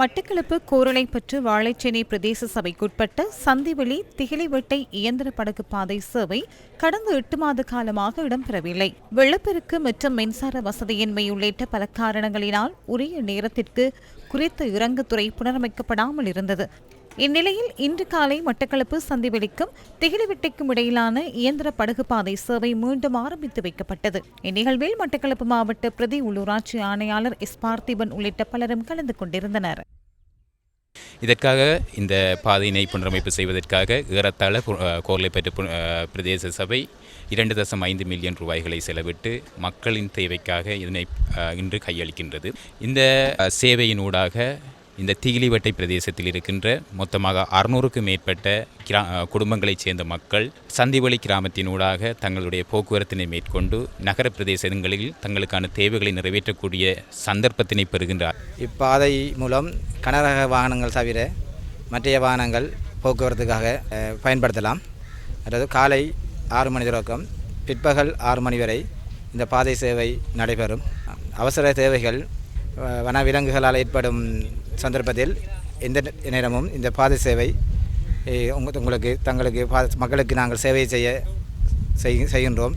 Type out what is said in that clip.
மட்டக்களப்பு கோரளைப்பற்று வாழைச்சேனை பிரதேச சபைக்குட்பட்ட சந்திவெளி திகிலைவெட்டை இயந்திர படகு பாதை சேவை கடந்த எட்டு மாத காலமாக இடம்பெறவில்லை. வெள்ளப்பெருக்கு மற்றும் மின்சார வசதியின்மை உள்ளிட்ட பல காரணங்களினால் உரிய நேரத்திற்கு குறித்த இறங்குதுறை புனரமைக்கப்படாமல் இருந்தது. இந்நிலையில் இன்று காலை மட்டக்களப்பு சந்திவெளிக்கும் திகிலிவெட்டைக்கும் இடையிலான இயந்திர படகு பாதை சேவை மீண்டும் ஆரம்பித்து வைக்கப்பட்டது. இந்நிகழ்வில் மட்டக்களப்பு மாவட்ட பிரதி உள்ளூராட்சி ஆணையாளர் எஸ். பார்த்திபன் உள்ளிட்ட பலரும் கலந்து கொண்டிருந்தனர். இதற்காக இந்த பாதையினை புனரமைப்பு செய்வதற்காக ஏறத்தாழ பு- கோர்லைப்பற்று பு- பிரதேச சபை இரண்டு தசம் ஐந்து மில்லியன் ரூபாய்களை செலவிட்டு மக்களின் தேவைக்காக இதனை இன்று கையளிக்கின்றது. இந்த சேவையினூடாக இந்த திகிலிவட்டை பிரதேசத்தில் இருக்கின்ற மொத்தமாக அறுநூறுக்கு மேற்பட்ட கிரா குடும்பங்களைச் சேர்ந்த மக்கள் சந்திவழி கிராமத்தினூடாக தங்களுடைய போக்குவரத்தினை மேற்கொண்டு நகர பிரதேசங்களில் தங்களுக்கான தேவைகளை நிறைவேற்றக்கூடிய சந்தர்ப்பத்தினை பெறுகின்றார். இப்பாதை மூலம் கனரக வாகனங்கள் தவிர மற்றைய வாகனங்கள் போக்குவரத்துக்காக பயன்படுத்தலாம். அதாவது காலை ஆறு மணி தொடக்கம் பிற்பகல் ஆறு மணி வரை இந்த பாதை சேவை நடைபெறும். அவசர தேவைகள் வனவிலங்குகளால் ஏற்படும் சந்தர்ப்பத்தில் எந்த நேரமும் இந்த பாதை சேவை உங்களுக்கு தங்களுக்கு பா- மக்களுக்கு நாங்கள் சேவை செய்ய செய்- செய்கின்றோம்.